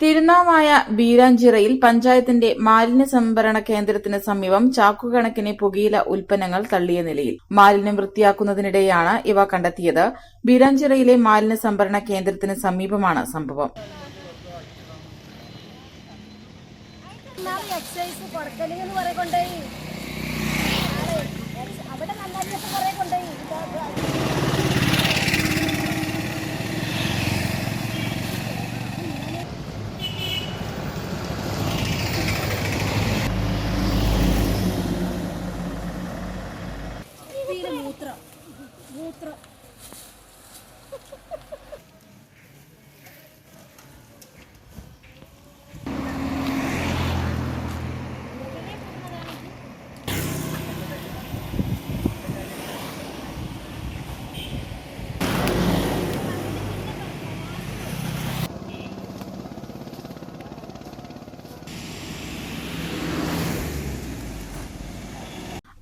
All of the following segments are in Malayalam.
തിരുനാവായ ബീരാഞ്ചിറയിൽ പഞ്ചായത്തിന്റെ മാലിന്യ സംഭരണ കേന്ദ്രത്തിന് സമീപം ചാക്കുകണക്കിന് പുകയില ഉൽപ്പന്നങ്ങൾ തള്ളിയ നിലയിൽ മാലിന്യം വൃത്തിയാക്കുന്നതിനിടെയാണ് ഇവ കണ്ടെത്തിയത്. ബീരാഞ്ചിറയിലെ മാലിന്യ സംഭരണ കേന്ദ്രത്തിന് സമീപമാണ് സംഭവം. എക്സൈസ്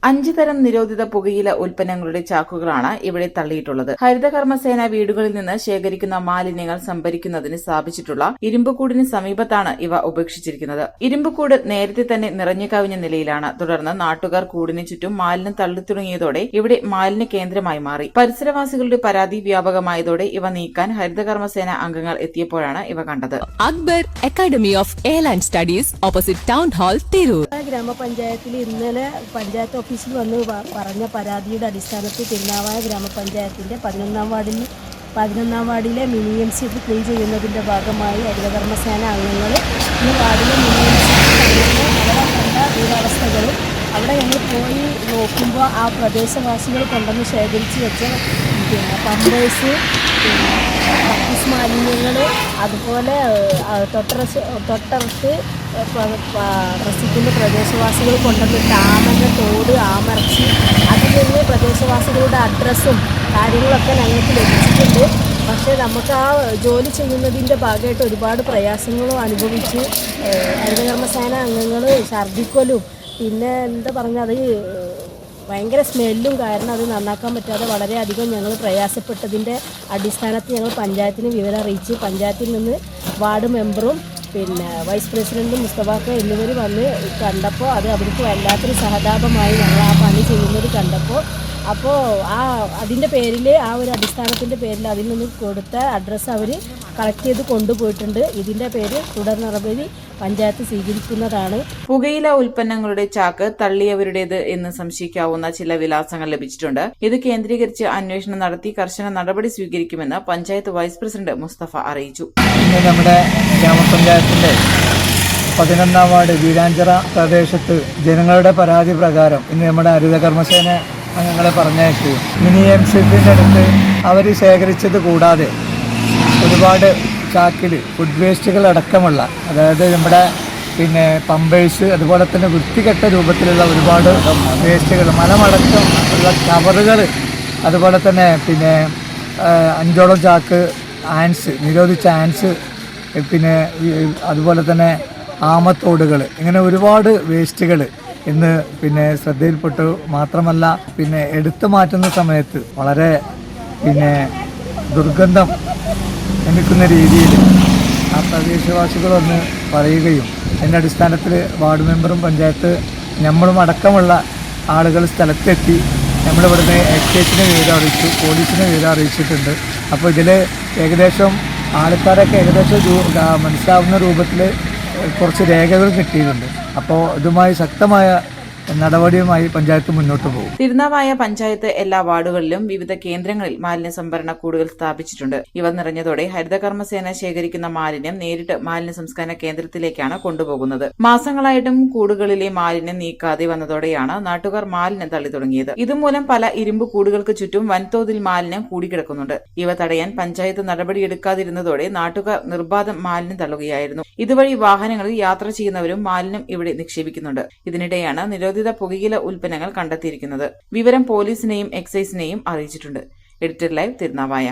അഞ്ചു തരം നിരോധിത പുകയില ഉൽപ്പന്നങ്ങളുടെ ചാക്കുകളാണ് ഇവിടെ തള്ളിയിട്ടുള്ളത്. ഹരിതകർമ്മസേന വീടുകളിൽ നിന്ന് ശേഖരിക്കുന്ന മാലിന്യങ്ങൾ സംഭരിക്കുന്നതിന് സ്ഥാപിച്ചിട്ടുള്ള ഇരുമ്പുകൂടിന് സമീപത്താണ് ഇവ ഉപേക്ഷിച്ചിരിക്കുന്നത്. ഇരുമ്പുകൂട് നേരത്തെ തന്നെ നിറഞ്ഞു കവിഞ്ഞ നിലയിലാണ്. തുടർന്ന് നാട്ടുകാർ കൂടിന് ചുറ്റും മാലിന്യം തള്ളിത്തുടങ്ങിയതോടെ ഇവിടെ മാലിന്യ കേന്ദ്രമായി മാറി. പരിസരവാസികളുടെ പരാതി വ്യാപകമായതോടെ ഇവ നീക്കാൻ ഹരിതകർമ്മസേന അംഗങ്ങൾ എത്തിയപ്പോഴാണ് ഇവ കണ്ടത്. Akbar academy of airline studies opposite town hall Tirur. ഗ്രാമപഞ്ചായത്തിൽ ഇന്നലെ പഞ്ചായത്ത് ഓഫീസിൽ വന്ന് പറഞ്ഞ പരാതിയുടെ അടിസ്ഥാനത്തിൽ തിരുനാവായ ഗ്രാമപഞ്ചായത്തിന്റെ പതിനൊന്നാം വാർഡിൽ പതിനൊന്നാം വാർഡിലെ മിനി എം സി ക്ലീൻ ചെയ്യുന്നതിന്റെ ഭാഗമായി ഹരിതകർമ്മസേന അംഗങ്ങൾ ഈ വാർഡിലെ മിനി എം സി അവിടെ കണ്ട ദുരവസ്ഥകളും അവിടെ ഞങ്ങൾ പോയി നോക്കുമ്പോൾ ആ പ്രദേശവാസികൾ കൊണ്ടുവന്ന് ശേഖരിച്ച് വെച്ച പിന്നെ പമ്പേഴ്സ് പിന്നെ കക്കൂസ് മാലിന്യങ്ങൾ അതുപോലെ തൊട്ടറസ് തൊട്ടറസ് റസിക്കുന്ന പ്രദേശവാസികൾ കൊണ്ടുവന്ന് താമര തോട് ആമർച്ചി അതിൽ നിന്ന് പ്രദേശവാസികളുടെ അഡ്രസ്സും കാര്യങ്ങളൊക്കെ ഞങ്ങൾക്ക് ലഭിച്ചിട്ടുണ്ട്. പക്ഷേ നമുക്ക് ആ ജോലി ചെയ്യുന്നതിന്റെ ഭാഗമായിട്ട് ഒരുപാട് പ്രയാസങ്ങളും അനുഭവിച്ച്. ഹരിതകർമ്മസേന അംഗങ്ങൾ ഛർദ്ദിക്കലും പിന്നെ എന്താ പറഞ്ഞാൽ അത് ഭയങ്കര സ്മെല്ലും കാരണം അത് നന്നാക്കാൻ പറ്റാതെ വളരെയധികം ഞങ്ങൾ പ്രയാസപ്പെട്ടതിന്റെ അടിസ്ഥാനത്തിൽ ഞങ്ങൾ പഞ്ചായത്തിന് വിവരം അറിയിച്ച് പഞ്ചായത്തിൽ നിന്ന് വാർഡ് മെമ്പറും പിന്നെ വൈസ് പ്രസിഡന്റും മുസ്തഫാക്ക എന്നിവർ വന്ന് കണ്ടപ്പോൾ അത് അവർക്ക് വല്ലാത്തൊരു സഹതാപമായി ഞങ്ങൾ ആ പണി ചെയ്യുന്നത് കണ്ടപ്പോൾ അപ്പോൾ ആ അതിന്റെ പേരിൽ ആ ഒരു അടിസ്ഥാനത്തിന്റെ പേരിൽ അതിൽ നിന്ന് കൊടുത്ത അഡ്രസ്സ് അവർ കളക്ട് ചെയ്ത് കൊണ്ടുപോയിട്ടുണ്ട്. ഇതിന്റെ പേര് തുടർ നടപടി പഞ്ചായത്ത് സ്വീകരിക്കുന്നതാണ്. പുകയില ഉൽപ്പന്നങ്ങളുടെ ചാക്ക് തള്ളിയവരുടേത് എന്ന് സംശയിക്കാവുന്ന ചില വിലാസങ്ങൾ ലഭിച്ചിട്ടുണ്ട്. ഇത് കേന്ദ്രീകരിച്ച് അന്വേഷണം നടത്തി കർശന നടപടി സ്വീകരിക്കുമെന്ന് പഞ്ചായത്ത് വൈസ് പ്രസിഡന്റ് മുസ്തഫ അറിയിച്ചു. ഇന്ന് നമ്മുടെ ഗ്രാമപഞ്ചായത്തിന്റെ പതിനൊന്നാം വാർഡ് വീരാഞ്ചിറ പ്രദേശത്ത് ജനങ്ങളുടെ പരാതി പ്രകാരം ഇന്ന് നമ്മുടെ ഹരിത കർമ്മസേന അംഗങ്ങളെ പറഞ്ഞയക്കുകയും മിനി എം സിഫിന്റെ അടുത്ത് അവർ ശേഖരിച്ചത് കൂടാതെ ഒരുപാട് ചാക്കിൽ ഫുഡ് വേസ്റ്റുകൾ അടക്കമുള്ള അതായത് നമ്മുടെ പിന്നെ പമ്പേഴ്സ് അതുപോലെ തന്നെ വൃത്തികെട്ട രൂപത്തിലുള്ള ഒരുപാട് വേസ്റ്റുകൾ മലമടക്കം ഉള്ള കവറുകൾ അതുപോലെ തന്നെ പിന്നെ അഞ്ചോളം ചാക്ക് ആൻസ് നിരോധിച്ച ആൻസ് പിന്നെ അതുപോലെ തന്നെ ആമത്തോടുകൾ ഇങ്ങനെ ഒരുപാട് വേസ്റ്റുകൾ ഇന്ന് പിന്നെ ശ്രദ്ധയിൽപ്പെട്ടു. മാത്രമല്ല പിന്നെ എടുത്തു മാറ്റുന്ന സമയത്ത് വളരെ പിന്നെ ദുർഗന്ധം എനിക്കുന്ന രീതിയിൽ ആ പ്രദേശവാസികൾ ഒന്ന് പറയുകയും അതിന്റെ അടിസ്ഥാനത്തിൽ വാർഡ് മെമ്പറും പഞ്ചായത്ത് നമ്മളും അടക്കമുള്ള ആളുകൾ സ്ഥലത്തെത്തി നമ്മളിവിടുന്ന് എക്സൈസിനെ വിവരം അറിയിച്ചു പോലീസിനെ വിവരം അറിയിച്ചിട്ടുണ്ട്. അപ്പോൾ ഇതിൽ ഏകദേശം ആൾക്കാരൊക്കെ ഏകദേശം മനസ്സിലാവുന്ന രൂപത്തിൽ കുറച്ച് രേഖകൾ കിട്ടിയിട്ടുണ്ട്. അപ്പോൾ ഇതുമായി ശക്തമായ നടപടിയുമായി പഞ്ചായത്ത് മുന്നോട്ട് പോകും. തിരുനാവായ പഞ്ചായത്ത് എല്ലാ വാർഡുകളിലും വിവിധ കേന്ദ്രങ്ങളിൽ മാലിന്യ സംഭരണ കൂടുകൾ സ്ഥാപിച്ചിട്ടുണ്ട്. ഇവ നിറഞ്ഞതോടെ ഹരിതകർമ്മസേന ശേഖരിക്കുന്ന മാലിന്യം നേരിട്ട് മാലിന്യ സംസ്കരണ കേന്ദ്രത്തിലേക്കാണ് കൊണ്ടുപോകുന്നത്. മാസങ്ങളായിട്ടും കൂടുകളിലെ മാലിന്യം നീക്കാതെ വന്നതോടെയാണ് നാട്ടുകാർ മാലിന്യം തള്ളി തുടങ്ങിയത്. ഇതുമൂലം പല ഇരുമ്പ് കൂടുകൾക്ക് ചുറ്റും വൻതോതിൽ മാലിന്യം കൂടിക്കിടക്കുന്നുണ്ട്. ഇവ തടയാൻ പഞ്ചായത്ത് നടപടിയെടുക്കാതിരുന്നതോടെ നാട്ടുകാർ നിർബാധം മാലിന്യം തള്ളുകയായിരുന്നു. ഇതുവഴി വാഹനങ്ങളിൽ യാത്ര ചെയ്യുന്നവരും മാലിന്യം ഇവിടെ നിക്ഷേപിക്കുന്നുണ്ട്. ഇതിനിടെയാണ് നിരോധിത പുകയില ഉൽപ്പന്നങ്ങൾ കണ്ടെത്തിയിരിക്കുന്നത്. വിവരം പോലീസിനെയും എക്സൈസിനെയും അറിയിച്ചിട്ടുണ്ട്. Editor live Thirunavaya.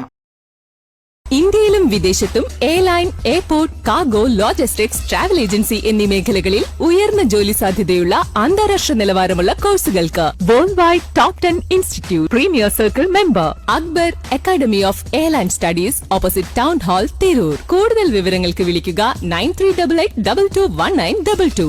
ഇന്ത്യയിലും വിദേശത്തും airline airport cargo logistics travel agency എന്നീ മേഖലകളിൽ ഉയർന്ന ജോലി സാധ്യതയുള്ള അന്താരാഷ്ട്ര നിലവാരമുള്ള കോഴ്സുകൾക്ക് world wide top ten institute premier circle member Akbar academy of airline studies opposite town hall Tirur കൂടുതൽ വിവരങ്ങൾക്ക് വിളിക്കുക nine three double eight double two one nine double two